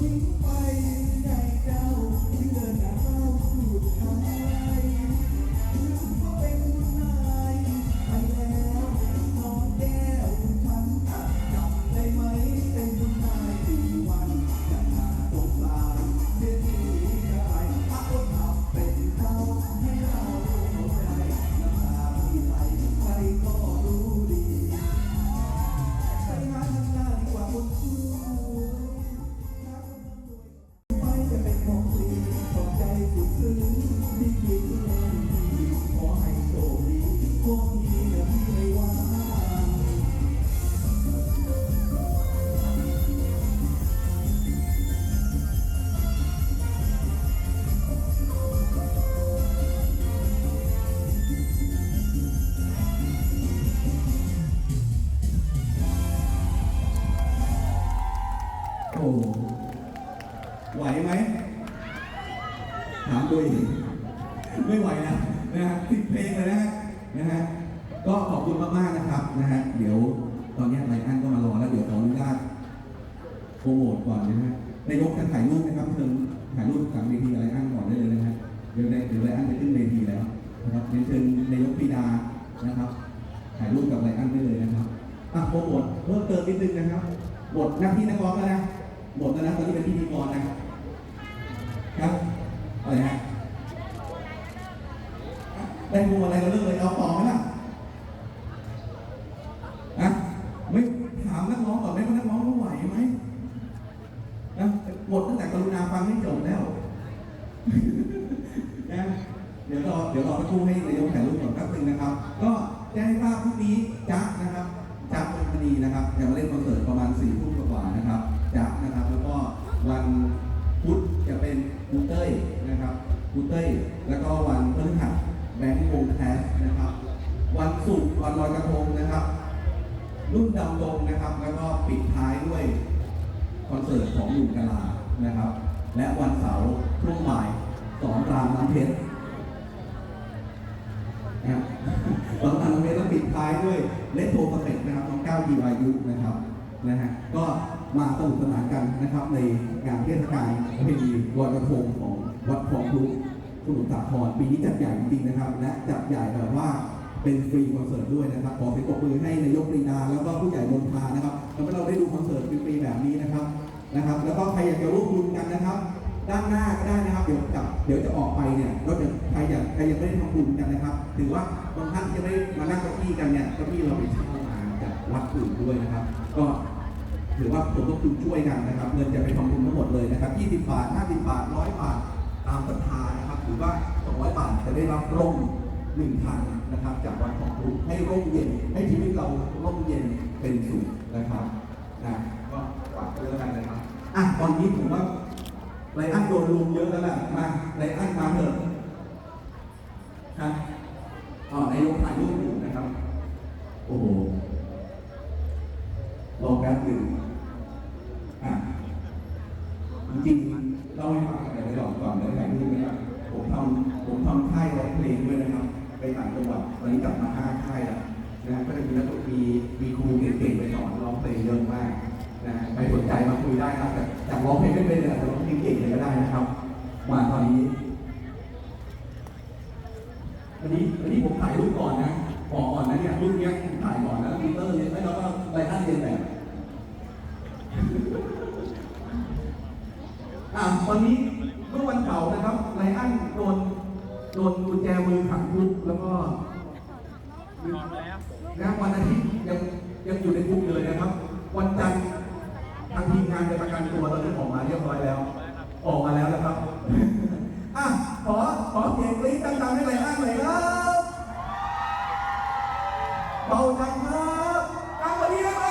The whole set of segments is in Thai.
จะ ไหวไหมถามตัวเองไม่ไหวนะนะฮะติดเพลงเลยนะนะฮะก็ขอบคุณมากๆนะครับนะฮะเดี๋ยวตอนนี้ไลอ้อนก็มารอแล้วเดี๋ยวขออนุญาตโปรโมทก่อนนะฮะนายกจะถ่ายรูปนะครับเชิญถ่ายรูปกับเวทีไลอ้อนก่อนได้เลยนะฮะเดี๋ยวได้เดี๋ยวไลอ้อนจะขึ้นเวทีแล้วนะครับเรียนเชิญนายกปีดานะครับ ถ่ายรูปกับไลอ้อนได้เลยนะครับอะโปรโมทเพิ่มเติมนิดนึงนะครับบทหน้าที่นักร้องแล้วนะบทแล้วนะตอนนี้เป็นพิธีกรนะครับอะไรฮะ ได้พวงอะไรก็เลิกเลยเอาต่อไหมล่ะนะไม่ถามนักร้องก่อนไหมว่านักร้องเขาไหวไหมนะบทตั้งแต่กรุณาฟังให้จบแล้วนะเดี๋ยวรอเดี๋ยวรอสักครู่ให้นายกถ่ายรูปก่อนแป๊บนึงนะครับ ก็แจ้งให้ทราบพรุ่งนี้จักนะครับจักเป็นคดีนะครับจะมาเล่นคอนเสิร์ตประมาณสี่ทุ่มกว่านะครับจักนะครับแล้วก็วันพุธจะเป็นกูเต้ยนะครับกูเต้ยแล้วก็วันพฤหัส แบงค์วงแคสนะครับ วันศุกร์วันลอยกระทงนะครับ รุ่นดำดงนะครับ แล้วก็ปิดท้ายด้วยคอนเสิร์ตของหนุ่มกะลานะครับ และวันเสาร์ช่วงบ่ายสอนรามน้ำเพชรนะครับสอนรามน้ำเพชรแล้วปิดท้ายด้วยเลตโทสเต็ปนะครับน้องก้าวยีวายุนะครับนะฮะก็มาสนุกสนานกันนะครับในงานเทศกาลประเพณีลอยกระทงของวัดคลองพลุ สมุทรสาครปีนี้จัดใหญ่จริงๆนะครับ และจัดใหญ่แบบว่าเป็นฟรีคอนเสิร์ตด้วยนะครับ ขอเสียงปรบมือให้นายกปรีดาแล้วก็ผู้ใหญ่มนทานะครับทำให้เราได้ดูคอนเสิร์ตฟรีๆแบบนี้นะครับนะครับ แล้วก็ใครอยากจะร่วมบุญกันนะครับ ด้านหน้าก็ได้นะครับ เดี๋ยวจับเดี๋ยวจะออกไปเนี่ยก็จะใครอยากใครยังไม่ได้ทำบุญกันนะครับ ถือว่าบางท่านที่ไม่ได้มานั่งเก้าอี้กันเนี่ยเก้าอี้เราไปเช่ามาจากวัดอื่นด้วยนะครับ ก็ถือว่าผมต้องคุณช่วยกันนะครับ เงินจะไปทำบุญทั้งหมดเลยนะครับ 20 บาท 50 บาท 100 บาท จะได้รับร่มหนึ่งพันนะครับ จากวัดของครูให้ร่มเย็น ให้ชีวิตเราร่มเย็นเป็นสุขนะครับนะก็ฝากด้วยกันนะครับอะตอนนี้ผมว่าไลอ้อนโดนลุมเยอะแล้วแหละมาไลอ้อนมาเถอะครับอ๋อนายกถ่ายรูปอยู่นะครับ โอ้โหรอแป๊บหนึ่งอะจริงๆเล่าให้ฟังกันไปก่อนก่อนแล้วถ่ายรูปนะครับผมทำผมทำค่ายร้อง เพลงด้วยนะครับ ไปต่างจังหวัดตอนนี้กลับมาห้าค่ายแล้วนะก็จะมีนักดนตรีมีครูเก่งๆไปสอนร้องเพลงเยอะมากนะใครสนใจมาคุยได้ครับแต่จากร้องเพลงไม่เป็นเลยแต่ร้องเพลงเก่งเลยก็ได้นะครับมาตอนนี้อันนี้อันนี้ผมถ่ายรูปก่อนนะบอกก่อนนะเนี่ยรูปเนี้ยถ่ายก่อนนะปีเตอร์เนี่ยไม่แล้วก็ไลอ้อนเรียนแบบอะตอนนี้เมื่อวันเสาร์นะครับไลอ้อนโดน โดนกุญแจมือขังคุกแล้วก็นะวันอาทิตย์ยังยังอยู่ในคุกอยู่เลยนะครับ วันจันทร์ตัวตอนนี้ออกมาเรียบร้อยแล้ว ออกมาแล้วนะครับอะขอขอเสียงกรี๊ดดังๆให้ไรอ้างหน่อยครับเบาจังครับดังกว่านี้ได้ไหม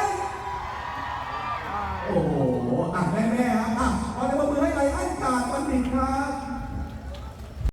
โอ้โหอะแม่ๆครับอะ